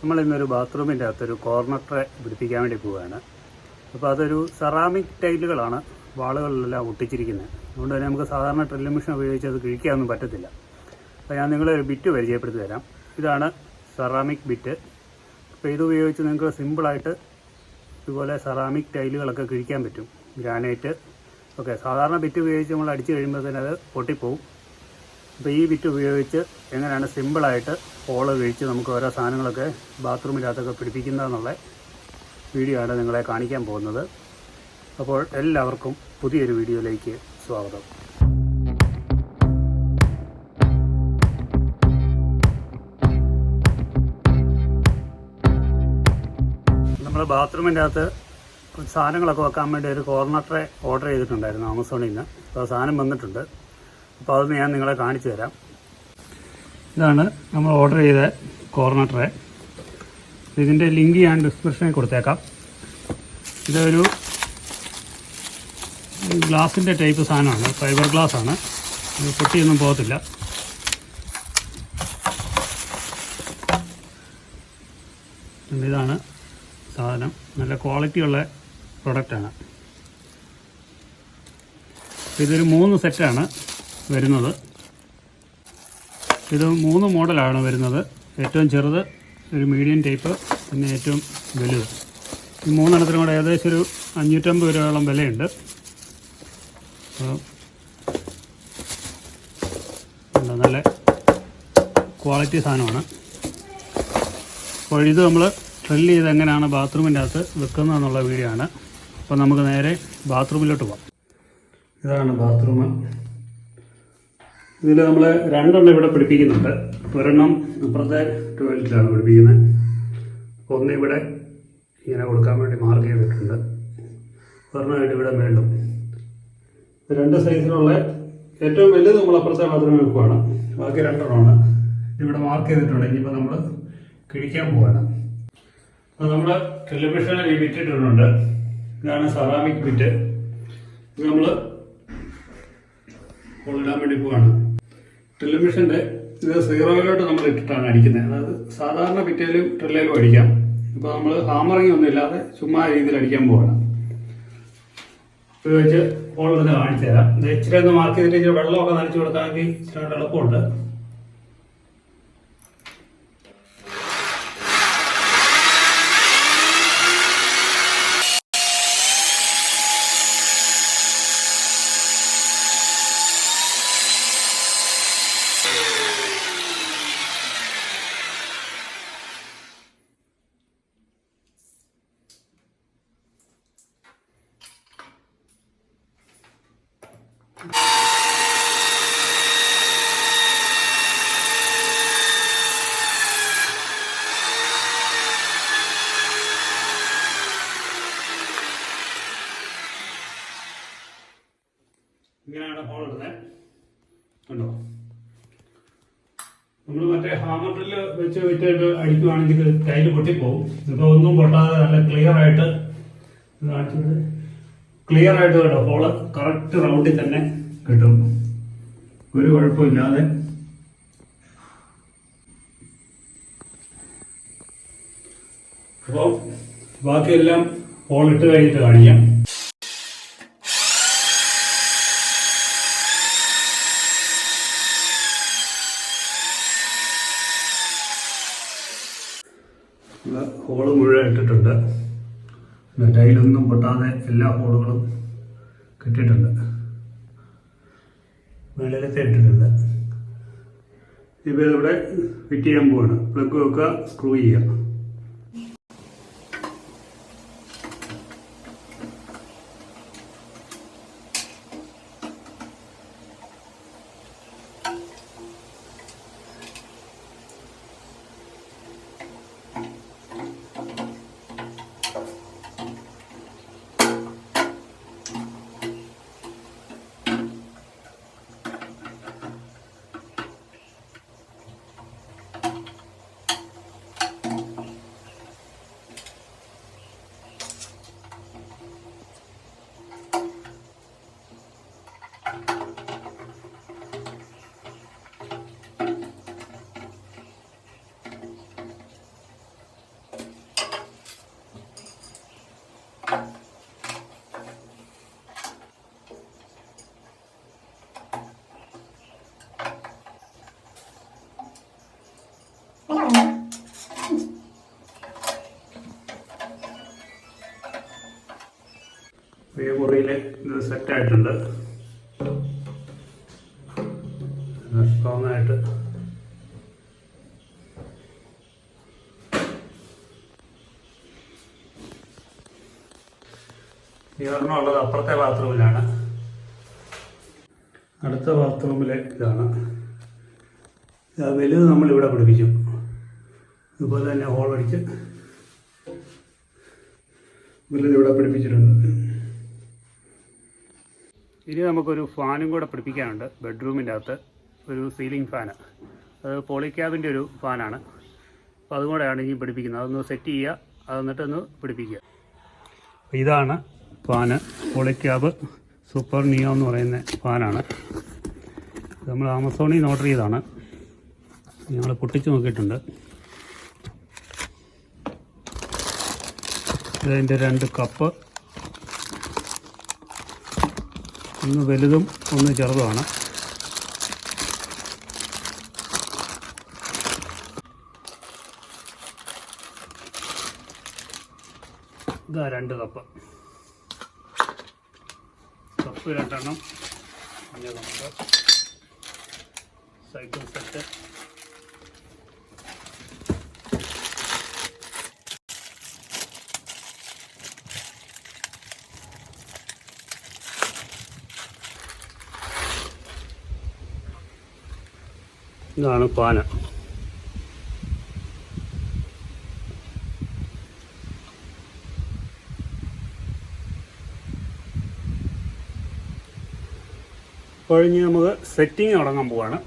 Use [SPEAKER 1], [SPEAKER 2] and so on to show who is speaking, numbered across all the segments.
[SPEAKER 1] നമ്മളിന്നൊരു ബാത്റൂമിന്റെ അകത്തൊരു corner tray പിടിപ്പിക്കാൻ വേണ്ടി പോവുകയാണ്. അപ്പോൾ അതൊരു സെറാമിക് ടൈലുകളാണ് വാളുകളിലെല്ലാം ഒട്ടിച്ചിരിക്കുന്നത്. അതുകൊണ്ട് തന്നെ നമുക്ക് സാധാരണ ഡ്രില്ലിംഗ് മെഷീൻ ഉപയോഗിച്ച് അത് കിഴിക്കാനൊന്നും പറ്റത്തില്ല. അപ്പോൾ ഞാൻ നിങ്ങളെ ഒരു ബിറ്റ് പരിചയപ്പെടുത്തി തരാം. ഇതാണ് സെറാമിക് ബിറ്റ്. അപ്പോൾ ഇത് ഉപയോഗിച്ച് നിങ്ങൾക്ക് സിമ്പിളായിട്ട് ഇതുപോലെ സെറാമിക് ടൈലുകളൊക്കെ കിഴിക്കാൻ പറ്റും. ഗ്രാനൈറ്റ്. ഓക്കെ സാധാരണ ബിറ്റ് ഉപയോഗിച്ച് നമ്മൾ അടിച്ചു കഴിയുമ്പോൾ തന്നെ അത് പൊട്ടിപ്പോവും. അപ്പോൾ ഈ വിറ്റ് ഉപയോഗിച്ച് എങ്ങനെയാണ് സിമ്പിളായിട്ട് ഹോൾ കഴിച്ച് നമുക്ക് ഓരോ സാധനങ്ങളൊക്കെ ബാത്റൂമിനകത്തൊക്കെ പിടിപ്പിക്കുന്നതെന്നുള്ള വീഡിയോ ആണ് നിങ്ങളെ കാണിക്കാൻ പോകുന്നത്. അപ്പോൾ എല്ലാവർക്കും പുതിയൊരു വീഡിയോയിലേക്ക് സ്വാഗതം. നമ്മൾ ബാത്റൂമിന്റെ അകത്ത് സാധനങ്ങളൊക്കെ വെക്കാൻ വേണ്ടി ഒരു കോർണർ ട്രേ ഓർഡർ ചെയ്തിട്ടുണ്ടായിരുന്നു ആമസോണിൽ നിന്ന്. അപ്പോൾ സാധനം വന്നിട്ടുണ്ട്. അപ്പോൾ അതൊന്ന് ഞാൻ നിങ്ങളെ കാണിച്ചു തരാം. ഇതാണ് നമ്മൾ ഓർഡർ ചെയ്ത കോർണർ ട്രേ ഇതിന്റെ ലിങ്ക് ഞാൻ ഡിസ്ക്രിപ്ഷനിൽ കൊടുത്തേക്കാം. ഇതൊരു ഗ്ലാസിന്റെ ടൈപ്പ് സാധനമാണ്. ഫൈബർ ഗ്ലാസ് ആണ് പൊട്ടിയൊന്നും പോകത്തില്ല. ഇതാണ് സാധനം. നല്ല ക്വാളിറ്റിയുള്ള പ്രൊഡക്റ്റാണ് ഇതൊരു മൂന്ന് സെറ്റാണ് വരുന്നത്. ഇത് മൂന്ന് മോഡലാണ് വരുന്നത്. ഏറ്റവും ചെറുത് ഒരു മീഡിയം ടൈപ്പ് പിന്നെ ഏറ്റവും വലുത്. ഈ മൂന്നെണ്ണത്തിനും കൂടെ ഏകദേശം ഒരു അഞ്ഞൂറ്റമ്പത് രൂപയോളം വിലയുണ്ട്. നല്ല ക്വാളിറ്റി സാധനമാണ്. അപ്പോൾ ഇത് നമ്മൾ ഡ്രിൽ ചെയ്ത് എങ്ങനെയാണ് ബാത്റൂമിന്റെ അകത്ത് വെക്കുന്നത് എന്നുള്ള വീഡിയോ ആണ്. അപ്പോൾ നമുക്ക് നേരെ ബാത്റൂമിലോട്ട് പോകാം ഇതാണ് ബാത്റൂം ഇതിൽ നമ്മൾ രണ്ടെണ്ണം ഇവിടെ പിടിപ്പിക്കുന്നുണ്ട് ഒരെണ്ണം അപ്പുറത്തെ ടോയ്ലറ്റിലാണ് പിടിപ്പിക്കുന്നത് ഒന്ന് ഇവിടെ ഇങ്ങനെ കൊടുക്കാൻ വേണ്ടി മാർക്ക് ചെയ്തിട്ടുണ്ട്. ഒരെണ്ണമായിട്ട് ഇവിടെ മേളും രണ്ട് സൈസിലുള്ള ഏറ്റവും വലുത് നമ്മൾ അപ്പുറത്തെ ബാത്റൂമിൽ വെക്കുവാണ് ബാക്കി രണ്ടെണ്ണമാണ്. ഇവിടെ മാർക്ക് ചെയ്തിട്ടുണ്ട്. ഇനിയിപ്പോൾ നമ്മൾ കിഴിക്കാൻ പോവാണ്. അപ്പോൾ നമ്മൾ ടെലിവിഷനിൽ ഈ ബിറ്റ് ഇട്ടിട്ടുണ്ട്. ഇതാണ് സെറാമിക് ബിറ്റ് ഇത് നമ്മൾ കൊള്ളിടാൻ വേണ്ടി പോവാണ്. ടെലിവിഷന്റെ ഇത് സീറോയിലോട്ട് നമ്മൾ ഇട്ടിട്ടാണ് അടിക്കുന്നത്. അതായത് സാധാരണ പിറ്റേലും ട്രില്ലേലും അടിക്കാം. ഇപ്പോൾ നമ്മൾ ഹാമറിങ് ഒന്നും ഇല്ലാതെ ചുമ്മാ രീതിയിൽ അടിക്കാൻ പോവാണ്. ഉപയോഗിച്ച് ഹോളിൽ തന്നെ കാണിച്ചു തരാം ഇച്ചിരി ഒന്ന് മാർക്ക് ചെയ്തിട്ട് ഇച്ചിരി വെള്ളമൊക്കെ നനച്ചു കൊടുക്കാമെങ്കിൽ ഇച്ചിരി എളുപ്പമുണ്ട് വെച്ച് വിറ്റിട്ട് അടിക്കുവാണെങ്കിൽ ടൈൽ പൊട്ടിപ്പോവും. ഇപ്പോൾ ഒന്നും പൊട്ടാതെ നല്ല ക്ലിയർ ആയിട്ട് കാണിച്ചത് ക്ലിയർ ആയിട്ട് കേട്ടോ ഹോൾ കറക്റ്റ് റൗണ്ടിൽ തന്നെ കിട്ടും. ഒരു കുഴപ്പമില്ലാതെ. അപ്പോൾ ബാക്കിയെല്ലാം ഹോളിട്ട് കഴിഞ്ഞിട്ട് കാണിക്കാം. ഹോൾ മുഴുവൻ ഇട്ടിട്ടുണ്ട്. ടൈലൊന്നും പൊട്ടാതെ എല്ലാ ഹോളുകളും കിട്ടിയിട്ടുണ്ട്. മേളിലത്തെ ഇട്ടിട്ടുണ്ട്. ഇവിടെ ഫിറ്റ് ചെയ്യാൻ പോവാണ്. പ്ലഗ് വെക്കുക സ്ക്രൂ ചെയ്യുക. ഇത് സെറ്റായിട്ടുണ്ട് സ്ട്രോങ് ആയിട്ട് ഉള്ളത് അപ്പുറത്തെ ബാത്റൂമിലാണ്. അടുത്ത ബാത്റൂമിലെ ഇതാണ്. ഇത് വലുത് നമ്മളിവിടെ പിടിപ്പിക്കും. ഇതുപോലെ തന്നെ ഹോൾ അടിച്ച് വലുത് ഇവിടെ പിടിപ്പിച്ചിട്ടുണ്ട്. ഇനി നമുക്കൊരു ഫാനും കൂടെ പിടിപ്പിക്കാനുണ്ട്. ബെഡ്റൂമിന്റെ അകത്ത് ഒരു സീലിംഗ് ഫാന്. അത് പോളിക്യാബിന്റെ ഒരു ഫാനാണ്. അപ്പോൾ അതും കൂടെയാണ് ഇനി പിടിപ്പിക്കുന്നത്. അതൊന്ന് സെറ്റ് ചെയ്യുക. അത് ഒന്ന് പിടിപ്പിക്കുക. ഇതാണ് ഫാന്. പോളിക്യാബ് സൂപ്പർ നിയോ എന്ന് പറയുന്ന ഫാനാണ്. നമ്മൾ ആമസോണിൽ നിന്ന് ഓർഡർ ചെയ്തതാണ്. ഞങ്ങൾ പൊട്ടിച്ച് നോക്കിയിട്ടുണ്ട്. ഇതിന്റെ രണ്ട് കപ്പ് ഒന്ന് വലുതും ഒന്ന് ചെറുതുമാണ്. ഇതാ രണ്ട് കപ്പ്. കപ്പ് രണ്ടെണ്ണം. Cycle set. ഇതാണ് പാന കഴിഞ്ഞ് നമുക്ക് സെറ്റിംഗ് തുടങ്ങാൻ പോവാണ്.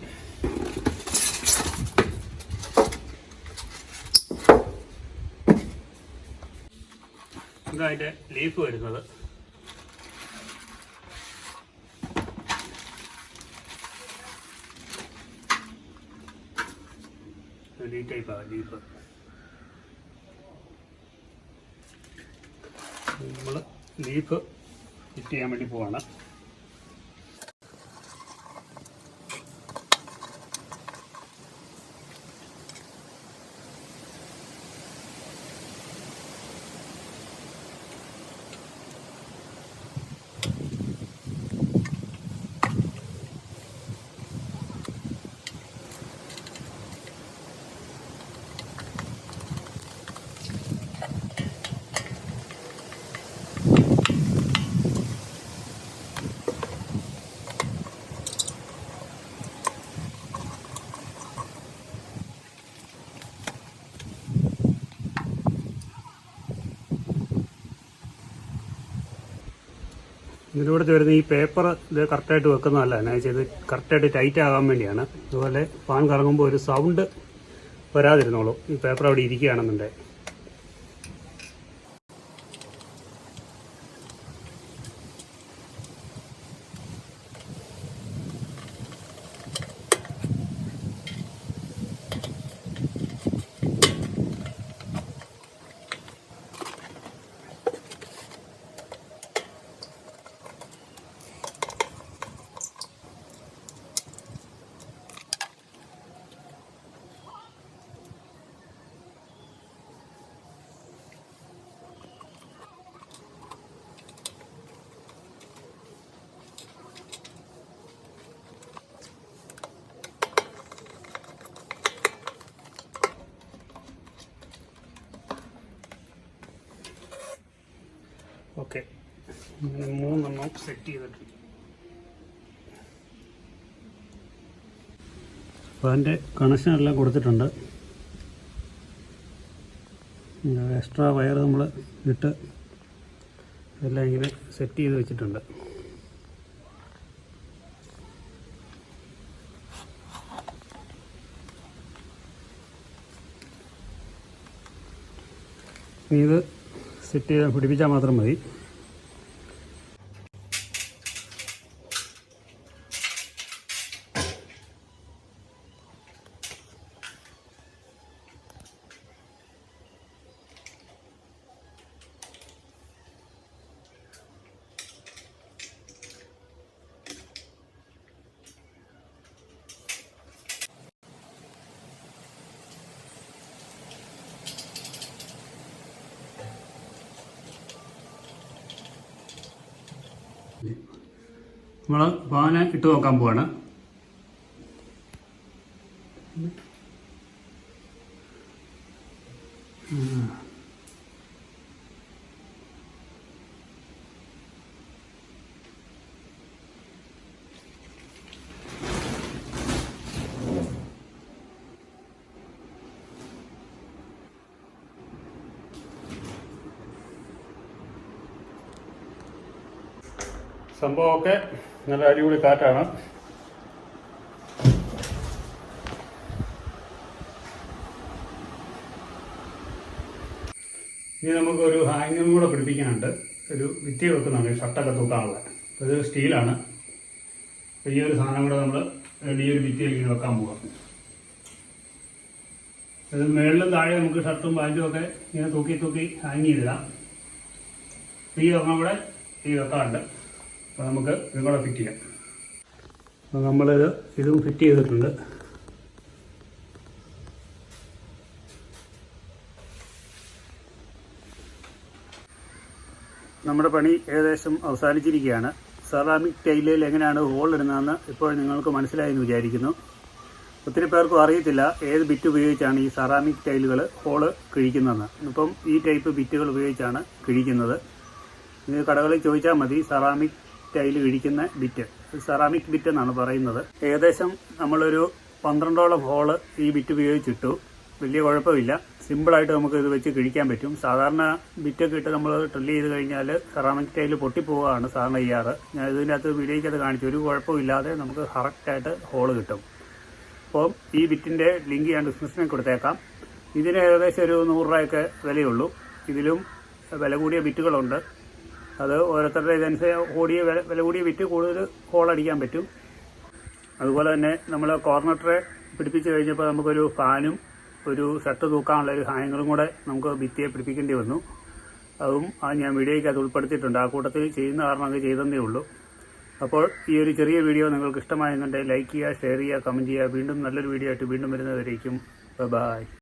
[SPEAKER 1] ഇതായിട്ട് ലീഫ് വരുന്നത് ഈ ടൈപ്പാണ് ലീഫ് നമ്മൾ ലീഫ് ഫിറ്റ് ചെയ്യാൻ വേണ്ടി പോവാണ്. ഇതിലൂടെ വരുന്ന ഈ പേപ്പർ ഇത് കറക്റ്റായിട്ട് വെക്കുന്നതല്ല. എന്നാ ചെയ്ത് കറക്റ്റായിട്ട് ടൈറ്റ് ആകാൻ വേണ്ടിയാണ്. അതുപോലെ ഫാൻ കറങ്ങുമ്പോൾ ഒരു സൗണ്ട് വരാതിരുന്നോളൂ. ഈ പേപ്പർ അവിടെ ഇരിക്കുകയാണെന്നുണ്ടെങ്കിൽ ഓക്കെ ഇങ്ങനെ മൂന്നെണ്ണം സെറ്റ് ചെയ്തിട്ടുണ്ട് അപ്പോൾ അതിന്റെ കണക്ഷൻ എല്ലാം കൊടുത്തിട്ടുണ്ട്. എക്സ്ട്രാ വയർ നമ്മൾ ഇട്ട് എല്ലാം ഇങ്ങനെ സെറ്റ് ചെയ്ത് വെച്ചിട്ടുണ്ട്. ഇത് സെറ്റ് ചെയ്ത് പിടിപ്പിച്ചാൽ മാത്രം മതി. നമ്മൾ പാന് ഇട്ട് നോക്കാൻ പോവാണ്. സംഭവമൊക്കെ നല്ല അടിപൊളി കാറ്റാണ്. ഇനി നമുക്കൊരു ഹാങ്ങും കൂടെ പിടിപ്പിക്കാനുണ്ട്. ഒരു വിത്തി വെക്കുന്നുണ്ട് ഷർട്ടൊക്കെ തൂക്കാനുള്ള. ഇത് സ്റ്റീലാണ്. ഈ ഒരു സാധനം കൂടെ നമ്മൾ ഈ ഒരു ഭിത്തിയിലേക്ക് വെക്കാൻ പോകാം ഇത് മുകളിലും താഴെ നമുക്ക് ഷർട്ടും പാന്റും ഒക്കെ ഇങ്ങനെ തൂക്കി തൂക്കി ഹാങ് ചെയ്തിടാം. ഈ ഒരെണ്ണം കൂടെ ഈ വെക്കാറുണ്ട്. അപ്പോൾ നമുക്ക് ഇതും ഫിറ്റ് ചെയ്യാം. അപ്പോൾ നമ്മളിത് ഇതും ഫിറ്റ് ചെയ്തിട്ടുണ്ട്. നമ്മുടെ പണി ഏകദേശം അവസാനിച്ചിരിക്കുകയാണ്. സെറാമിക് ടൈലിൽ എങ്ങനെയാണ് ഹോൾ ഇടുന്നതെന്ന് ഇപ്പോൾ നിങ്ങൾക്ക് മനസ്സിലായെന്ന് വിചാരിക്കുന്നു. ഒത്തിരി പേർക്കും അറിയത്തില്ല ഏത് ബിറ്റ് ഉപയോഗിച്ചാണ് ഈ സെറാമിക് ടൈലുകൾ ഹോൾ കിഴിക്കുന്നതെന്ന്. ഇപ്പം ഈ ടൈപ്പ് ബിറ്റുകൾ ഉപയോഗിച്ചാണ് കിഴിക്കുന്നത്. നിങ്ങൾ കടകളിൽ ചോദിച്ചാൽ മതി സെറാമിക് ടൈൽ കിഴിക്കുന്ന ബിറ്റ് സെറാമിക് ബിറ്റ് എന്നാണ് പറയുന്നത്. ഏകദേശം നമ്മളൊരു പന്ത്രണ്ടോളം ഹോൾ ഈ ബിറ്റ് ഉപയോഗിച്ചിട്ടു. വലിയ കുഴപ്പമില്ല. സിമ്പിളായിട്ട് നമുക്ക് ഇത് വെച്ച് കിഴിക്കാൻ പറ്റും. സാധാരണ ബിറ്റൊക്കെ ഇട്ട് നമ്മൾ ഡ്രില്ല് ചെയ്ത് കഴിഞ്ഞാൽ സെറാമിക് ടൈൽ പൊട്ടിപ്പോവുകയാണ് സാധാരണ ചെയ്യാറ് ഞാൻ ഇതിന്റെ അകത്ത് വീഡിയോയ്ക്കകത്ത് കാണിച്ചു. ഒരു കുഴപ്പമില്ലാതെ നമുക്ക് കറക്റ്റായിട്ട് ഹോൾ കിട്ടും. അപ്പോൾ ഈ ബിറ്റിന്റെ ലിങ്ക് ഞാൻ ഡിസ്ക്രിപ്ഷനിൽ കൊടുത്തേക്കാം. ഇതിന് ഏകദേശം ഒരു നൂറ് രൂപയൊക്കെ വിലയുള്ളൂ. ഇതിലും വില കൂടിയ ബിറ്റുകളുണ്ട് അത് ഓരോരുത്തരുടെ ഇതനുസരിച്ച് കൂടിയ വില വില കൂടിയ വിറ്റ് കൂടുതൽ ഹോൾ അടിക്കാൻ പറ്റും. അതുപോലെ തന്നെ നമ്മൾ കോർണർ ട്രേ പിടിപ്പിച്ച് കഴിഞ്ഞപ്പോൾ നമുക്കൊരു ഫാനും ഒരു ഷർട്ട് തൂക്കാനുള്ള ഒരു ഹാങ്ങറും കൂടെ നമുക്ക് ഭിത്തിയെ പിടിപ്പിക്കേണ്ടി വന്നു. അതും ആ ഞാൻ വീഡിയോയ്ക്ക് അത് ഉൾപ്പെടുത്തിയിട്ടുണ്ട്. ആ കൂട്ടത്തിൽ ചെയ്യുന്ന കാരണം അത് ചെയ്തതേ ഉള്ളൂ. അപ്പോൾ ഈ ഒരു ചെറിയ വീഡിയോ നിങ്ങൾക്ക് ഇഷ്ടമായെന്നുണ്ടെങ്കിൽ ലൈക്ക് ചെയ്യുക ഷെയർ ചെയ്യുക കമന്റ് ചെയ്യുക. വീണ്ടും നല്ലൊരു വീഡിയോ ആയിട്ട് വീണ്ടും വരുന്നവരായിരിക്കും ബൈ